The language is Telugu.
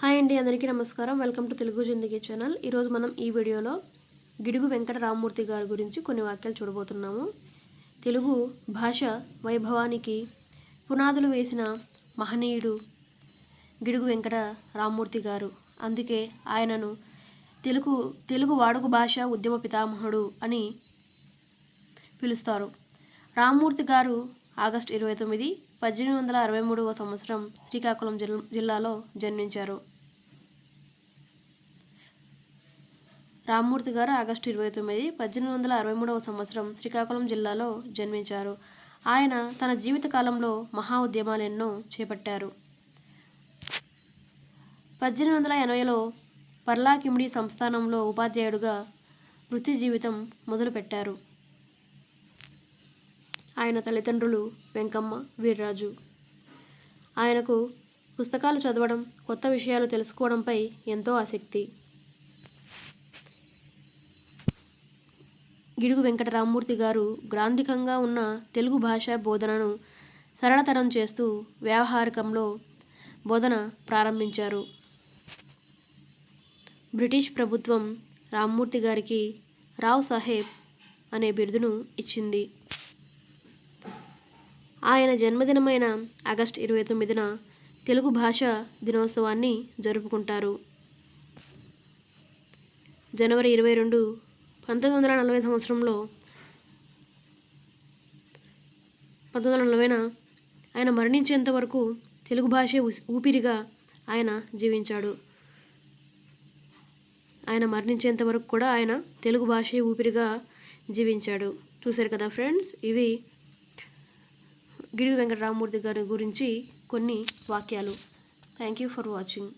హాయ్ అండి అందరికీ నమస్కారం. Welcome to Telugu Zindagi channel. ఈరోజు మనం ఈ వీడియోలో గిడుగు వెంకట రామమూర్తి గారి గురించి కొన్ని వాక్యాలు చూడబోతున్నాము. తెలుగు భాష వైభవానికి పునాదులు వేసిన మహనీయుడు గిడుగు వెంకట రామమూర్తి గారు. అందుకే ఆయనను తెలుగు తెలుగు వాడుక భాష ఉద్యమ పితామహుడు అని పిలుస్తారు. రామమూర్తి గారు ఆగస్టు ఇరవై తొమ్మిది పద్దెనిమిది వందల అరవై మూడవ సంవత్సరం శ్రీకాకుళం జిల్ జిల్లాలో జన్మించారు. రామ్మూర్తి గారు ఆగస్టు ఇరవై తొమ్మిది పద్దెనిమిది వందల అరవై మూడవ సంవత్సరం శ్రీకాకుళం జిల్లాలో జన్మించారు. ఆయన తన జీవితకాలంలో మహా ఉద్యమాలు ఎన్నో చేపట్టారు. పద్దెనిమిది వందల ఎనభైలో పర్లాకిమిడి సంస్థానంలో ఉపాధ్యాయుడుగా వృత్తి జీవితం మొదలుపెట్టారు. ఆయన తల్లిదండ్రులు వెంకమ్మ వీర్రాజు. ఆయనకు పుస్తకాలు చదవడం కొత్త విషయాలు తెలుసుకోవడంపై ఎంతో ఆసక్తి. గిడుగు వెంకటరామ్మూర్తి గారు గ్రాంధికంగా ఉన్న తెలుగు భాష బోధనను సరళతరం చేస్తూ వ్యావహారికంలో బోధన ప్రారంభించారు. బ్రిటిష్ ప్రభుత్వం రామ్మూర్తి గారికి రావ్ సాహెబ్ అనే బిరుదును ఇచ్చింది. ఆయన జన్మదినమైన ఆగస్టు ఇరవై తొమ్మిదిన తెలుగు భాష దినోత్సవాన్ని జరుపుకుంటారు. జనవరి ఇరవై రెండు పంతొమ్మిది వందల నలభై సంవత్సరంలో పంతొమ్మిది వందల నలభైన ఆయన మరణించేంత వరకు తెలుగు భాషే ఊపిరిగా ఆయన జీవించాడు. ఆయన మరణించేంత వరకు కూడా ఆయన తెలుగు భాషే ఊపిరిగా జీవించాడు. చూశారు కదా ఫ్రెండ్స్ ఇవి గిడుగు వెంకటరామూర్తి గారి గురించి కొన్ని వాక్యాలు. Thank you for watching